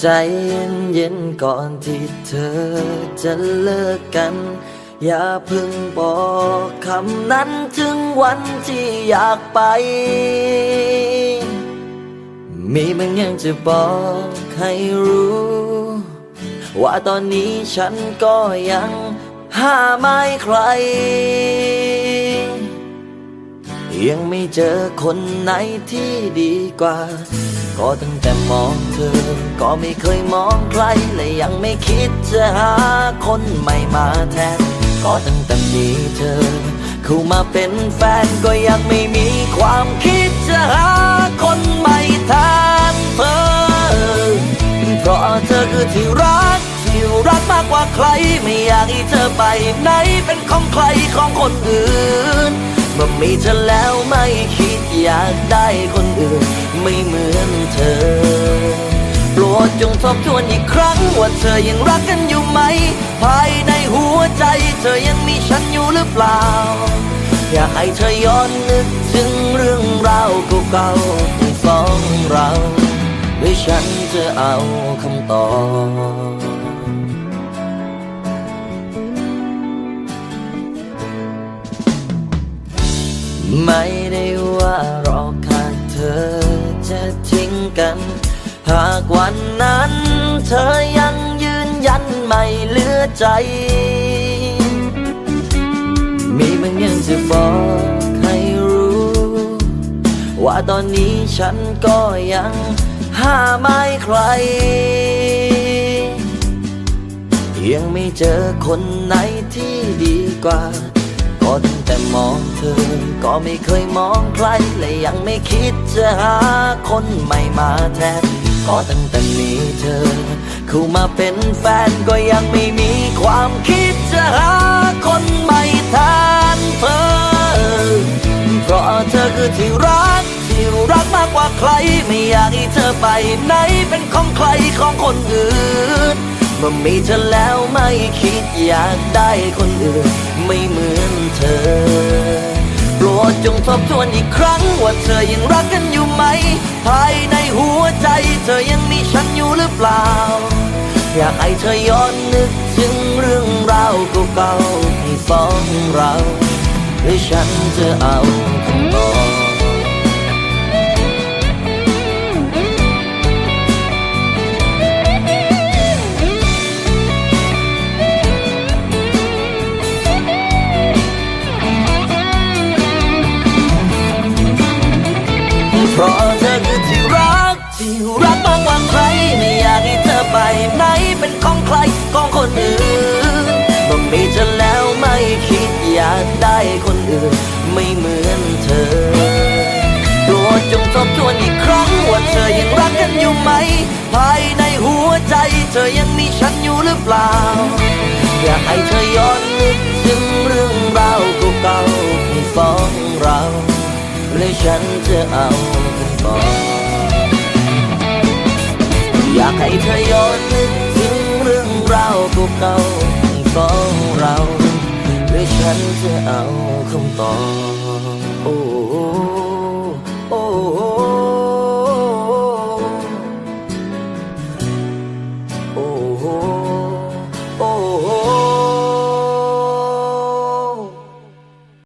ใจเย็นๆก่อนที่เธอจะเลิกกัน อย่าเพิ่งบอกคำนั้นถึงวันที่อยากไป มีบางอย่างจะบอกให้รู้ ว่าตอนนี้ฉันก็ยังห้าไม่ใคร ยังไม่เจอคนไหนที่ดีกว่า ก็ตั้งแต่มองเธอ ก็ไม่เคยมองใคร และยังไม่คิดจะหาคนใหม่มาแทน ก็ตั้งแต่มีเธอ เข้ามาเป็นแฟนก็ยังไม่มีความคิดจะหาคนใหม่แทนเธอ เพราะเธอคือที่รักที่รักมากกว่าใคร ไม่อยากให้เธอไปไหนเป็นของใครของคนอื่น เมื่อมีเธอแล้วไม่คิดอยากได้คนอื่น ไม่เหมือนเธอ โปรดจงทบทวนอีกครั้ง ว่าเธอยังรักกันอยู่ไหม ภายในหัวใจ เธอยังมีฉันอยู่หรือเปล่า อยากให้เธอย้อนนึกถึงเรื่องราวเก่าๆของสองเราหรือฉันจะเอาคำตอบ ไม่ได้ว่ารอแค่เธอจะทิ้งกัน หากวันนั้นเธอยังยืนยันไม่เหลือใจ มีบางอย่างจะบอกให้รู้ ว่าตอนนี้ฉันก็ยังห้าไม่ใคร ยังไม่เจอคนไหนที่ดีกว่า ก็แต่มองเธอ ก็ไม่เคยมองใครและยังไม่คิดจะหาคนใหม่มาแทน ก็ตั้งแต่มีเธอ เข้ามาเป็นแฟนก็ยังไม่มีความคิดจะหาคนใหม่แทนเธอ เพราะเธอคือที่รักที่รักมากกว่าใคร ไม่อยากให้เธอไปไหนเป็นของใครของคนอื่น เมื่อมีเธอแล้วไม่คิดอยากได้คนอื่น ไม่เหมือนเธอ โปรดจงทบทวนอีกครั้ง ว่าเธอยังรักกันอยู่ไหม ภายในหัวใจ เธอยังมีฉันอยู่หรือเปล่า อยากให้เธอย้อนนึกถึงเรื่องราวเก่าๆที่สองเราหรือฉันจะเอาคำตอบ เพราะเธอคือที่รัก ที่รักมากกว่าใคร ไม่อยากให้เธอไปไหนเป็นของใครของคนอื่นเมื่มีเธอแล้วไม่คิดอยากได้คนอื่น ไม่เหมือนเธอโปรดจงทบทวนอีกครั้งว่าเธอยังรักกันอยู่ไหม ภายในหัวใจ เธอยังมีฉันอยู่หรือเปล่า อยากให้เธอย้อนนึกถึงเรื่อง ฉันจะเอาคำตออยากให้เธอย้อนนึกถึงเรื่องราวเก่าๆของเราและฉันจะเอาคำตอบโอ้